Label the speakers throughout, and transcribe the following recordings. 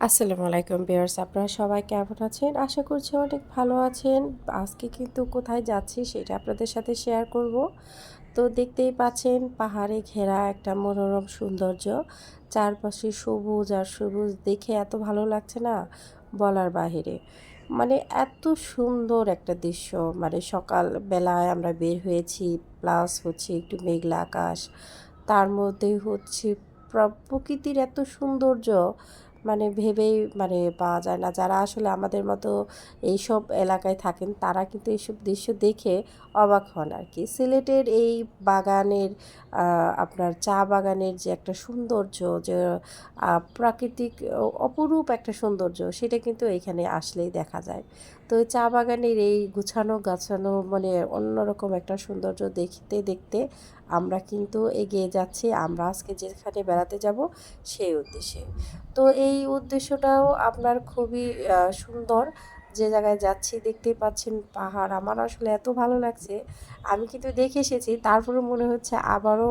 Speaker 1: আসসালামু আলাইকুম বিয়ার্স আপনারা সবাই কেমন আছেন? আশা করছি অনেক ভালো আছেন। আজকে কিন্তু কোথায় যাচ্ছি সেটা আপনাদের সাথে শেয়ার করব। তো দেখতেই পাচ্ছেন, পাহাড়ে ঘেরা একটা মনোরম সৌন্দর্য। চারপাশে সবুজ আর সবুজ দেখে এত ভালো লাগছে না বলার বাহিরে। মানে এত সুন্দর একটা দৃশ্য। মানে সকাল বেলায় আমরা বের হয়েছি প্লাস হচ্ছে একটু মেঘলা আকাশ। তার মধ্যে হচ্ছে প্র- প্রকৃতির এত সৌন্দর্য। মানে ভেবেই মানে পাওয়া যায় না। যারা আসলে আমাদের মতো এইসব এলাকায় থাকেন, তারা কিন্তু এইসব দৃশ্য দেখে অবাক হন আর কি সিলেটের এই বাগানের আপনার চা বাগানের যে একটা সৌন্দর্য, যে প্রাকৃতিক অপরূপ একটা সৌন্দর্য, সেটা কিন্তু এখানে আসলেই দেখা যায়। তো চা বাগানের এই গুছানো গাছানো মানে অন্যরকম একটা সৌন্দর্য দেখতে দেখতে আমরা কিন্তু এগিয়ে যাচ্ছি, আমরা আজকে যেখানে বেড়াতে যাব সেই উদ্দেশ্যে। তো এই উদ্দেশ্যটাও আপনার খুবই সুন্দর। যে জায়গায় যাচ্ছি দেখতেই পাচ্ছেন পাহাড়। আমার আসলে এত ভালো লাগছে। আমি কিন্তু দেখে এসেছি তারপরে মনে হচ্ছে আবারও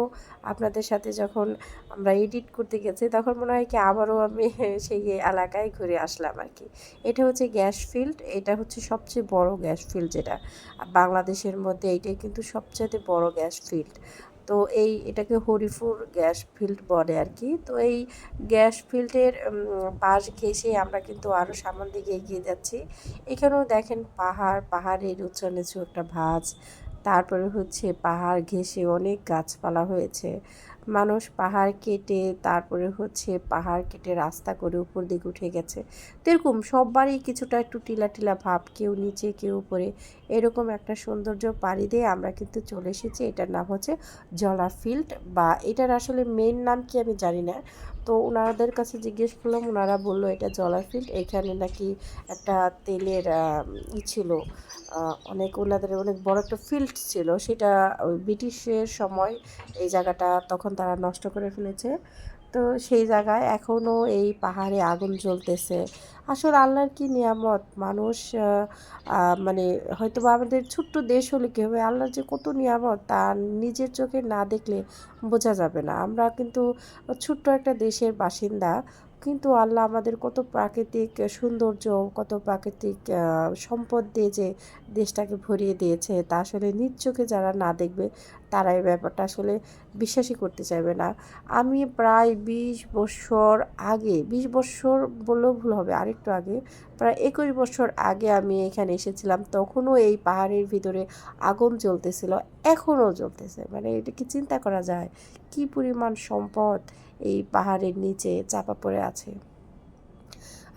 Speaker 1: আপনাদের সাথে যখন আমরা এডিট করতে গেছি, তখন মনে হয় কি আবারও আমি সেই এলাকায় ঘুরে আসলাম আর কি। এটা হচ্ছে গ্যাস ফিল্ড, এটা হচ্ছে সবচেয়ে বড় গ্যাস ফিল্ড যেটা। বাংলাদেশের মধ্যে এইটাই কিন্তু সবচেয়ে বড় গ্যাস ফিল্ড। তো এই এটাকে হরিপুর গ্যাস ফিল্ড বলে আর কি। তো এই গ্যাস ফিল্ডের পাশ ঘেসে আমরা কিন্তু আরও সামনের দিকে এগিয়ে যাচ্ছি। এখানেও দেখেন পাহাড়, পাহাড়ের উঁচু নিচু একটা ভাঁজ তারপরে হচ্ছে পাহাড় ঘেঁষে অনেক গাছপালা হয়েছে। মানুষ পাহাড় কেটে তারপরে হচ্ছে পাহাড় কেটে রাস্তা করে উপর দিকে উঠে গেছে। তো এরকম সববারই কিছুটা একটু টিলা টিলা ভাব, কেউ নিচে, কেউ উপরে, এরকম একটা সৌন্দর্য পাড়ি দিয়ে আমরা কিন্তু চলে এসেছি। এটার নাম হচ্ছে জলা ফিল্ড বা এটার আসলে মেন নাম কি আমি জানি না। তো ওনাদের কাছে জিজ্ঞেস করলাম ওনারা বলল, এটা জলাফিল্ড এখানে নাকি একটা তেলের ই ছিল অনেক ওনাদের অনেক বড় একটা ফিল্ড ছিল, সেটা ব্রিটিশের সময় এই জায়গাটা তখন তারা নষ্ট করে ফেলেছে। তো সেই জায়গায় এখনও এই পাহাড়ে আগুন জ্বলতেছে। আসলে আল্লাহর কি নিয়ামত? মানুষ মানে হয়তো বা আমাদের ছোট্ট দেশ হলে কী হবে? আল্লাহর যে কত নিয়ামত তা নিজের চোখে না দেখলে বোঝা যাবে না। আমরা কিন্তু ছোট্ট একটা দেশের বাসিন্দা, কিন্তু আল্লাহ আমাদের কত প্রাকৃতিক সৌন্দর্য, কত প্রাকৃতিক সম্পদ দিয়ে যে দেশটাকে ভরিয়ে দিয়েছে, তা আসলে নিজ চোখে যারা না দেখবে তারা এই ব্যাপারটা আসলে বিশ্বাসই করতে চাইবে না। আমি প্রায় বিশ বছর আগে, বিশ বছর বললেও ভুল হবে, আরেকটু আগে, প্রায় একুশ বছর আগে আমি এখানে এসেছিলাম, তখনও এই পাহাড়ের ভিতরে আগুন জ্বলতেছিল, এখনও চলতেছে মানে এটা কি চিন্তা করা যায়? কি পরিমাণ সম্পদ এই পাহাড়ের নিচে চাপা পড়ে আছে?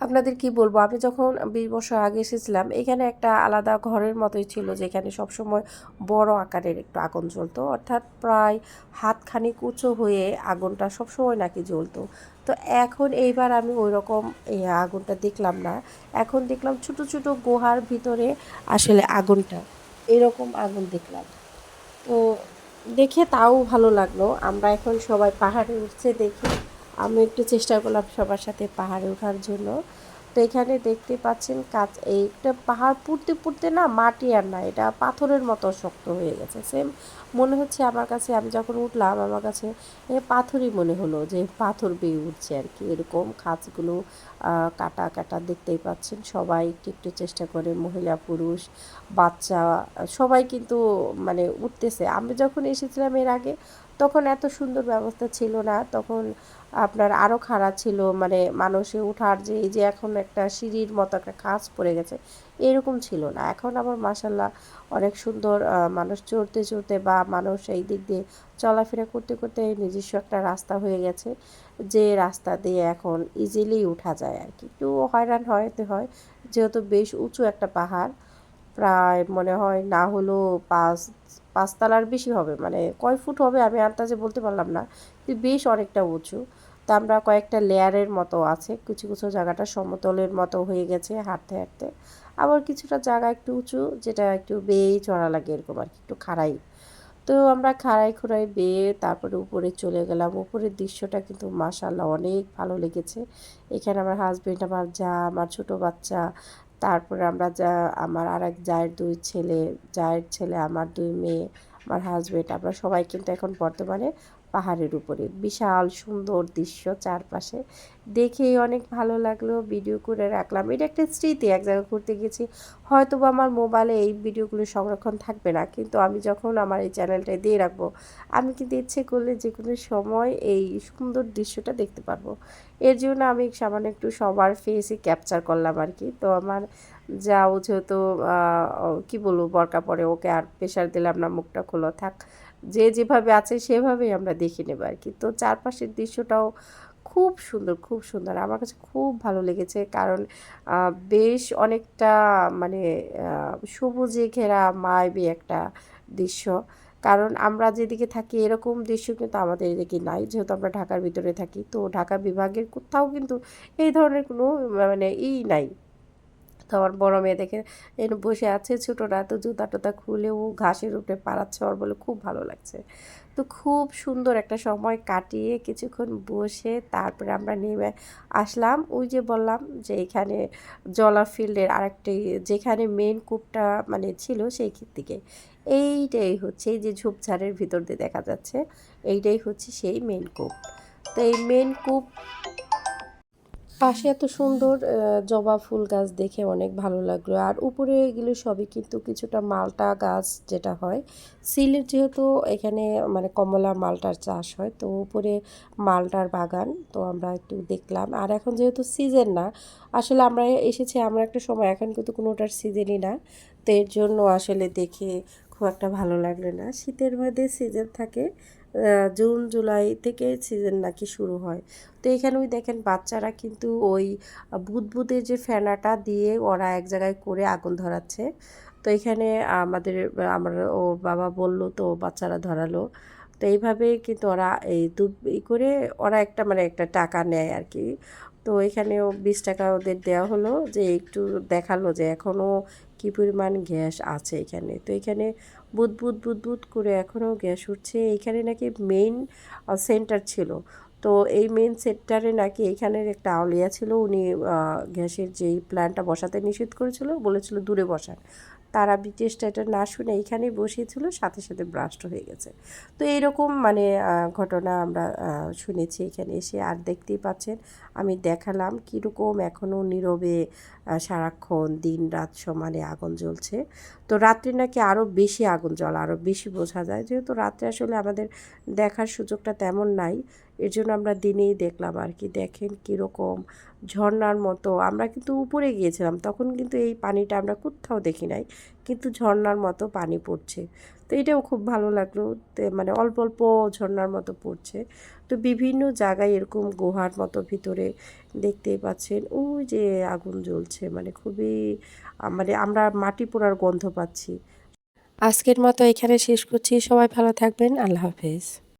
Speaker 1: আপনাদের কি বলব? আমি যখন বিশ বছর আগে এসেছিলাম, এখানে একটা আলাদা ঘরের মতোই ছিল, যেখানে সবসময় বড় আকারের একটু আগুন জ্বলতো। অর্থাৎ প্রায় হাতখানিক উঁচু হয়ে আগুনটা সবসময় নাকি জ্বলতো। তো এখন এইবার আমি ওই রকম আগুনটা দেখলাম না। এখন দেখলাম ছোট ছোট গুহার ভিতরে আসলে আগুনটা। এরকম আগুন দেখলাম। তো দেখে তাও ভালো লাগল। আমরা এখন সবাই পাহাড়ে উঠছে দেখে আমি একটু চেষ্টা করলাম সবার সাথে পাহাড়ে ওঠার জন্য। তো এখানে দেখতে পাচ্ছেন কাজ এইটা পাহাড় পুড়তে পুড়তে না মাটি আর না এটা পাথরের মতো শক্ত হয়ে গেছে। সেম মনে হচ্ছে আমার কাছে আমি যখন উঠলাম আমার কাছে পাথরই মনে হলো যে পাথর বেয়ে উঠছে আর কি। এরকম খাঁজগুলো আহ, কাটা কাটা দেখতেই পাচ্ছেন সবাই। একটু একটু চেষ্টা করে মহিলা পুরুষ বাচ্চা সবাই কিন্তু মানে উঠতেছে। আমি যখন এসেছিলাম এর আগে তখন এত সুন্দর ব্যবস্থা ছিল না। তখন আপনার আরও খারাপ ছিল মানে মানুষে ওঠার যে, এই যে এখন একটা সিঁড়ির মতো একটা খাঁজ পড়ে গেছে, এরকম ছিল না। এখন আবার মাসাল্লাহ অনেক সুন্দর মানুষ চড়তে চড়তে বা মানুষ এই দিক দিয়ে চলাফেরা করতে করতে নিজস্ব একটা রাস্তা হয়ে গেছে, যে রাস্তা দিয়ে এখন ইজিলি উঠা যায় আর কি। একটু হয়রান হয়তে হয়, যেহেতু বেশ উঁচু একটা পাহাড়, প্রায় মনে হয় না হলেও পাঁচ পাঁচতলার বেশি হবে মানে কয় ফুট হবে আমি আন্দাজে বলতে পারলাম না, কিন্তু বেশ অনেকটা উঁচু। তা আমরা কয়েকটা লেয়ারের মতো আছে কিছু কিছু জায়গাটা সমতলের মতো হয়ে গেছে হাঁটতে হাঁটতে। আবার কিছুটা জায়গা একটু উঁচু, যেটা একটু বেয়েই চড়া লাগে এরকম আর কি, একটু খাড়াই। তো আমরা খাড়াই খুঁড়াই বেয়ে তারপরে উপরে চলে গেলাম। উপরের দৃশ্যটা কিন্তু মাশাল্লাহ অনেক ভালো লেগেছে। এখানে আমার হাজবেন্ড আমার যা, আমার ছোটো বাচ্চা তারপরে আমরা যা, আমার আর এক জায়ের দুই ছেলে, জায়ের ছেলে, আমার দুই মেয়ে, আমার হাজবেন্ড আমরা সবাই কিন্তু এখন বর্তমানে পাহাড়ের উপরে। বিশাল সুন্দর দৃশ্য চারপাশে। দেখেই অনেক ভালো লাগল ভিডিও করে রাখলাম। এটা একটা স্মৃতি, এক জায়গায় ঘুরতে গেছি। হয়তো বা আমার মোবাইলে এই ভিডিওগুলো সংরক্ষণ থাকবে না, কিন্তু আমি যখন আমার এই চ্যানেলটায় দিয়ে রাখব, আমি কিন্তু ইচ্ছে করলে যে কোনো সময় এই সুন্দর দৃশ্যটা দেখতে পারব। এর জন্য আমি সামান্য একটু সবার ফেসে ক্যাপচার করলাম আর কি। তো আমার যা ও যেহেতু কী বলব, বরকা পরে ওকে আর প্রেশার দিলাম না মুখটা খোলো, থাক। যে যেভাবে আছে সেভাবেই আমরা দেখে নেব আর কি। তো চারপাশের দৃশ্যটাও খুব সুন্দর খুব সুন্দর। আমার কাছে খুব ভালো লেগেছে কারণ বেশ অনেকটা মানে সবুজে ঘেরা মায়াবী একটা দৃশ্য। কারণ আমরা যেদিকে থাকি এরকম দৃশ্য কিন্তু আমাদের এদিকে নাই। যেহেতু আমরা ঢাকার ভিতরে থাকি, তো ঢাকা বিভাগের কোথাও কিন্তু এই ধরনের কোনো মানে ই নাই। তো আমার বড় মেয়ে দেখে এনে বসে আছে ছোটোরা, তো জুতা টুতা খুলে ও ঘাসের উপরে পাড়াচ্ছে ওর বলে খুব ভালো লাগছে। তো খুব সুন্দর একটা সময় কাটিয়ে কিছুক্ষণ বসে তারপরে আমরা নেমে আসলাম। ওই যে বললাম যে এখানে জলা ফিল্ডের আরেকটি, যেখানে মেন কূপটা মানে ছিল সেই দিকে। এইটাই হচ্ছে এই যে ঝোপঝাড়ের ভিতর দিয়ে দেখা যাচ্ছে, এইটাই হচ্ছে সেই মেন কূপ। তো এই মেন কূপ পাশে এত সুন্দর জবা ফুল গাছ দেখে অনেক ভালো লাগল। আর উপরে এগুলো সবই কিন্তু কিছুটা মালটা গাছ যেটা হয়। সিলেট যেহেতু এখানে মানে কমলা মালটার চাষ হয়, তো উপরে মালটার বাগান, তো আমরা একটু দেখলাম। আর এখন যেহেতু সিজন না, আসলে আমরা এসেছি, আমরা একটা সময়, এখন কিন্তু কোনোটার সিজনই না। তো এর জন্য আসলে দেখে খুব একটা ভালো লাগল না। শীতের মধ্যে সিজন থাকে জুন, জুলাই থেকে সিজন নাকি শুরু হয়। তো এখানে ওই দেখেন বাচ্চারা কিন্তু ওই বুদবুদের যে ফেনাটা দিয়ে ওরা এক জায়গায় করে আগুন ধরাচ্ছে। তো এখানে আমাদের, আমার ও বাবা বলল, তো বাচ্চারা ধরালো। তো এইভাবে কিন্তু ওরা এই দু করে ওরা একটা মানে একটা টাকা নেয় আর কি। তো এখানেও বিশ টাকা ওদের দেওয়া হলো যে একটু দেখাল যে এখনও কী পরিমাণ গ্যাস আছে এখানে। তো এখানে বুদবুদ বুদবুদ করে এখনও গ্যাস উঠছে। এইখানে নাকি মেইন সেন্টার ছিল। তো এই মেন সেন্টারে নাকি এইখানের একটা আউলিয়া ছিল। উনি গ্যাসের যেই প্ল্যানটা বসাতে নিষেধ করেছিল, বলেছিল দূরে বসান। তারা ব্রিটিশটা এটা না শুনে এইখানেই বসিয়েছিল, সাথে সাথে ব্রাস্ট হয়ে গেছে। তো এইরকম মানে ঘটনা আমরা শুনেছি এখানে এসে। আর দেখতেই পাচ্ছেন, আমি দেখালাম কীরকম এখনও নীরবে সারাক্ষণ দিন রাত সমানে আগুন জ্বলছে। তো রাত্রে নাকি আরও বেশি আগুন জল আরও বেশি বোঝা যায়। যেহেতু রাত্রে আসলে আমাদের দেখার সুযোগটা তেমন নাই, এর জন্য আমরা দিনেই দেখলাম আর কি। দেখেন কীরকম ঝর্নার মতো। আমরা কিন্তু উপরে গিয়েছিলাম, তখন কিন্তু এই পানিটা আমরা কোথাও দেখি নাই, কিন্তু ঝর্নার মতো পানি পড়ছে। তো এটাও খুব ভালো লাগল মানে অল্প অল্প ঝর্নার মতো পড়ছে। তো বিভিন্ন জায়গায় এরকম গুহার মতো ভিতরে দেখতেই পাচ্ছেন, ওই যে আগুন জ্বলছে মানে খুবই মানে আমরা মাটি পোড়ার গন্ধ পাচ্ছি। আজকের মতো এখানে শেষ করছি, সবাই ভালো থাকবেন, আল্লাহ হাফেজ।